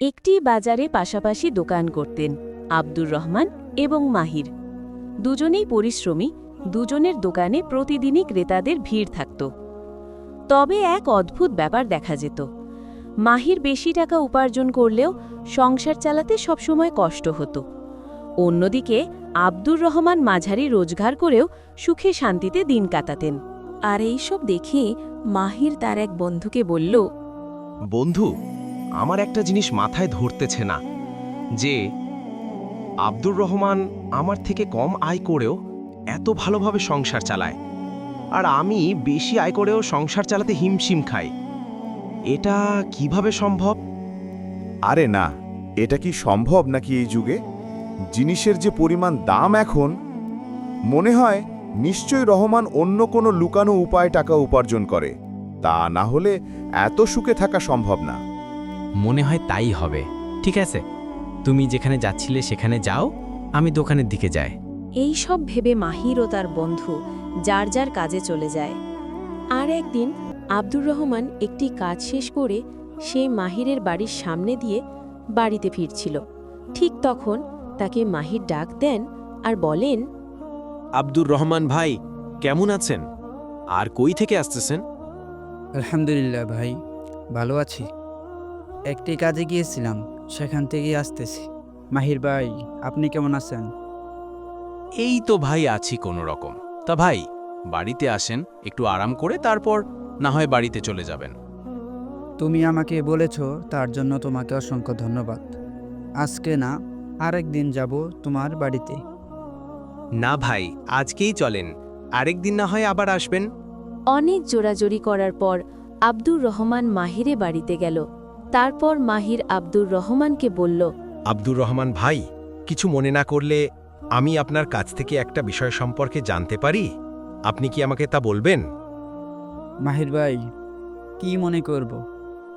একটি বাজারে পাশাপাশি দোকান করতেন আব্দুর রহমান এবং মাহির। দুজনেই পরিশ্রমী, দুজনের দোকানে প্রতিদিনই ক্রেতাদের ভিড় থাকত। তবে এক অদ্ভুত ব্যাপার দেখা যেত। মাহির বেশি টাকা উপার্জন করলেও সংসার চালাতে সবসময় কষ্ট হতো। অন্যদিকে আব্দুর রহমান মাঝারি রোজগার করেও সুখে শান্তিতে দিন কাটাতেন। আর এইসব দেখে মাহির তার এক বন্ধুকে বলল, বন্ধু আমার একটা জিনিস মাথায় ধরতেছে না, যে আব্দুর রহমান আমার থেকে কম আয় করেও এত ভালোভাবে সংসার চালায়, আর আমি বেশি আয় করেও সংসার চালাতে হিমশিম খাই। এটা কীভাবে সম্ভব? আরে না, এটা কি সম্ভব নাকি এই যুগে? জিনিসের যে পরিমাণ দাম এখন, মনে হয় নিশ্চয় রহমান অন্য কোনো লুকানো উপায় টাকা উপার্জন করে, তা না হলে এত সুখে থাকা সম্ভব না। মনে হয় তাই হবে ঠিক আছে? তুমি যেখানে যাচ্ছিলে সেখানে যাও আমি দোকানের দিকে যাই। এই সব ভেবে মাহির ও তার বন্ধু যার যার কাজে চলে যায়। আর একদিন আব্দুর রহমান একটি কাজ শেষ করে সে মাহিরের বাড়ির সামনে দিয়ে বাড়িতে ফিরছিল। ঠিক তখন তাকে মাহির ডাক দেন আর বলেন আব্দুর রহমান ভাই কেমন আছেন? আর কই থেকে আসতেছেন? আলহামদুলিল্লাহ ভাই ভালো আছি। একটি কাজে গিয়েছিলাম সেখান থেকেই আসতেছি। মাহির ভাই আপনি কেমন আছেন? এই তো ভাই আছি কোনো রকম। তা ভাই বাড়িতে আসেন একটু আরাম করে তারপর না হয় বাড়িতে চলে যাবেন। তুমি আমাকে বলেছ তার জন্য তোমাকে অসংখ্য ধন্যবাদ। আজকে না আরেক দিন যাব তোমার বাড়িতে। না ভাই আজকেই চলেন। আরেকদিন না হয় আবার আসবেন। অনেক জোরাজোরি করার পর আব্দুর রহমান মাহিরে বাড়িতে গেল। তারপর মাহির আব্দুর রহমানকে বলল আব্দুর রহমান ভাই কিছু মনে না করলে আমি আপনার কাছ থেকে একটা বিষয় সম্পর্কে জানতে পারি? আপনি কি আমাকে তা বলবেন? মাহির ভাই কি মনে করব?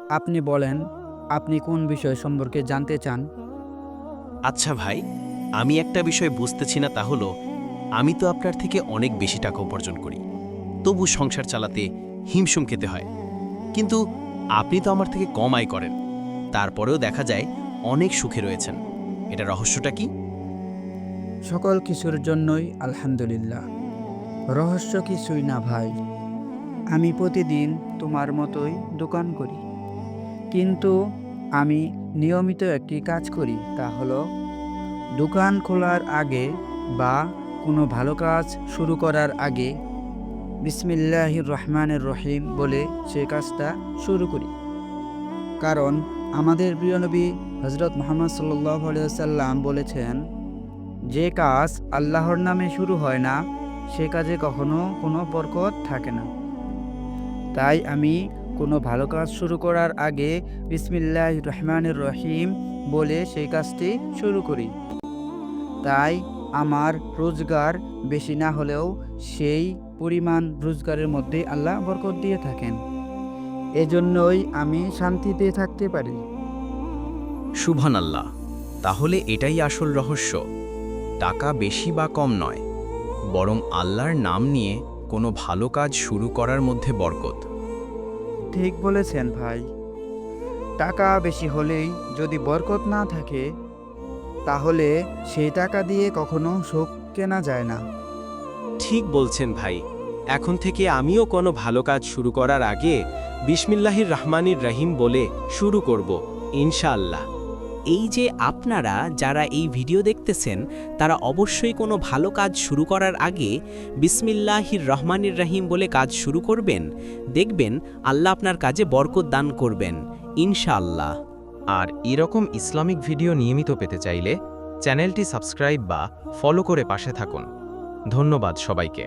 আপনি বলেন আপনি কোন বিষয় সম্পর্কে জানতে চান? আচ্ছা ভাই আমি একটা বিষয় বুঝতেছি না তা হলো আমি তো আপনার থেকে অনেক বেশি টাকা উপার্জন করি। তবু সংসার চালাতে হিমশিম খেতে হয়। কিন্তু আপনি তো আমার থেকে কম আয় করেন। তারপরেও দেখা যায় অনেক সুখে রয়েছেন। এটা রহস্যটা কি? সকল কিছুর জন্যই আলহামদুলিল্লাহ। রহস্য কিছুই না ভাই। আমি প্রতিদিন তোমার মতোই দোকান করি। কিন্তু আমি নিয়মিত একটি কাজ করি, তা হলো দোকান খোলার আগে বা কোনো ভালো কাজ শুরু করার আগে বিসমিল্লাহির রহমানের রহিম বলে সে কাজটা শুরু করি। কারণ আমাদের প্রিয় নবী হজরত মোহাম্মদ সাল্লাহ সাল্লাম বলেছেন, যে কাজ আল্লাহর নামে শুরু হয় না, সে কাজে কখনো কোনো বরকত থাকে না। তাই আমি কোনো ভালো কাজ শুরু করার আগে বিসমিল্লাহ রহমানুর রহিম বলে সেই কাজটি শুরু করি। তাই আমার রোজগার বেশি না হলেও সেই পরিমাণ রোজগারের মধ্যে আল্লাহ বরকত দিয়ে থাকেন। এজন্যই আমি শান্তিতে থাকতে পারি। শুভান আল্লাহ তাহলে এটাই আসল রহস্য। টাকা বেশি বা কম নয় বরং আল্লাহর নাম নিয়ে কোনো ভালো কাজ শুরু করার মধ্যে বরকত। ঠিক বলেছেন ভাই। টাকা বেশি হলেই যদি বরকত না থাকে তাহলে সেই টাকা দিয়ে কখনো শোক কেনা যায় না। ঠিক বলছেন ভাই। এখন থেকে আমিও কোনো ভালো কাজ শুরু করার আগে বিসমিল্লাহির রহমানির রহিম বলে শুরু করব, ইনশাআল্লাহ। এই যে আপনারা যারা এই ভিডিও দেখতেছেন, তারা অবশ্যই কোনো ভালো কাজ শুরু করার আগে বিসমিল্লাহির রহমানির রহিম বলে কাজ শুরু করবেন, দেখবেন আল্লাহ আপনার কাজে বরকত দান করবেন, ইনশাআল্লাহ। আর এরকম ইসলামিক ভিডিও নিয়মিত পেতে চাইলে চ্যানেলটি সাবস্ক্রাইব বা ফলো করে পাশে থাকুন। ধন্যবাদ সবাইকে।